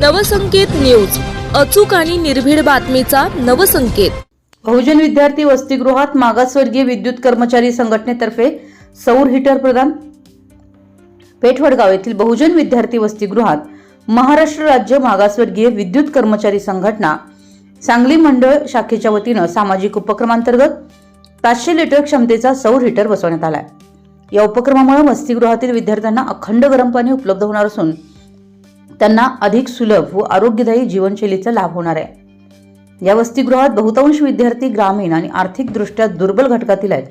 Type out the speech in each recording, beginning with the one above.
Navsanket news. अचूक आणि निर्भीड बातमीचा नवसंकेत. बहुजन विद्यार्थी वसतिगृहात मागासवर्गीय विद्युत कर्मचारी संघटनेतर्फे सौर हीटर प्रदान. पेठवडगाव येथील बहुजन विद्यार्थी वसतिगृहात महाराष्ट्र राज्य मागासवर्गीय विद्युत कर्मचारी संघटना सांगली मंडळ शाखेच्या वतीनं सामाजिक उपक्रमांतर्गत पाचशे लिटर क्षमतेचा सौर हीटर बसवण्यात आलाय. या उपक्रमामुळे वसतिगृहातील विद्यार्थ्यांना अखंड गरम पाणी उपलब्ध होणार असून त्यांना अधिक सुलभ व आरोग्यदायी जीवनशैलीचा लाभ होणार आहे. या वसतिगृहात बहुतांश विद्यार्थी ग्रामीण आणि आर्थिकदृष्ट्या दुर्बल घटकातील आहेत.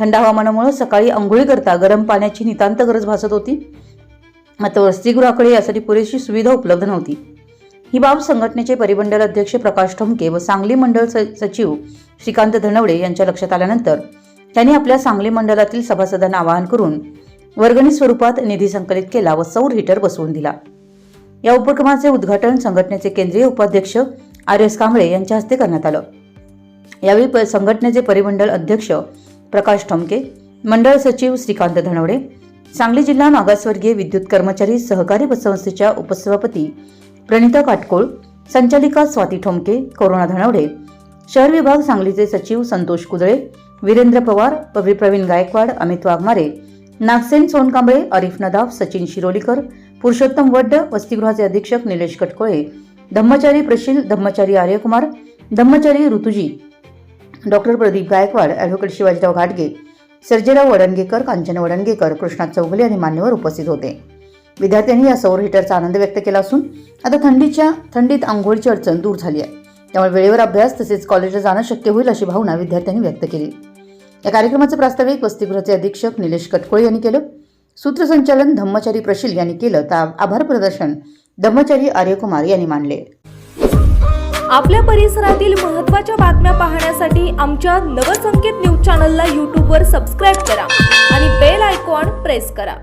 थंड हवामानामुळे सकाळी आंघोळी करता गरम पाण्याची नितांत गरज भासत होती. मात्र वसतिगृहाकडे यासाठी पुरेशी सुविधा उपलब्ध नव्हती. ही बाब संघटनेचे परिमंडल अध्यक्ष प्रकाश ठोमके व सांगली मंडळ स- सचिव श्रीकांत धनवडे यांच्या लक्षात आल्यानंतर त्यांनी आपल्या सांगली मंडळातील सभासदांना आवाहन करून वर्गणी स्वरूपात निधी संकलित केला व सौर हीटर बसवून दिला. या उपक्रमाचे उद्घाटन संघटनेचे केंद्रीय उपाध्यक्ष आर एस कांबळे यांच्या हस्ते करण्यात आलं. यावेळी संघटनेचे परिमंडळ अध्यक्ष प्रकाश ठोमके मंडळ सचिव श्रीकांत धनवडे सांगली जिल्हा मागासवर्गीय विद्युत कर्मचारी सहकारी संस्थेच्या उपसभापती प्रणिता काटकोळ संचालिका स्वाती ठोमके करुणा धनवडे शहर विभाग सांगलीचे सचिव संतोष कुदळे वीरेंद्र पवार प्रवीण गायकवाड अमित वाघमारे नागसेन सोनकांबळे अरिफ नदाफ सचिन शिरोलीकर पुरुषोत्तम वड्ड वसतिगृहाचे अधीक्षक निलेश कटकोळे धम्मचारी प्रशील धम्मचारी आर्यकुमार धम्मचारी ऋतुजी डॉक्टर प्रदीप गायकवाड ॲडव्होकेट शिवाजीराव घाटगे सर्जेराव वडणगेकर कांचन वडणगेकर कृष्णा चौगुले आणि मान्यवर उपस्थित होते. विद्यार्थ्यांनी या सौर हीटरचा आनंद व्यक्त केला असून आता थंडीच्या थंडीत आंघोळीची अडचण दूर झाली आहे. त्यामुळे वेळेवर अभ्यास तसेच कॉलेजला जाणं शक्य होईल अशी भावना विद्यार्थ्यांनी व्यक्त केली. या कार्यक्रमाचे प्रास्ताविक वसतिगृहाचे अधीक्षक निलेश कटकोळे यांनी केलं. सूत्रसंचालन धम्मचारी प्रशील यांनी केलं तर आभार प्रदर्शन धम्मचारी आर्यकुमार यांनी मानले. आपल्या परिसरातील महत्त्वाच्या बातम्या पाहण्यासाठी आमच्या नवसंकेत न्यूज चॅनलला यूट्यूबवर सबस्क्राईब करा आणि बेल आयकॉन प्रेस करा.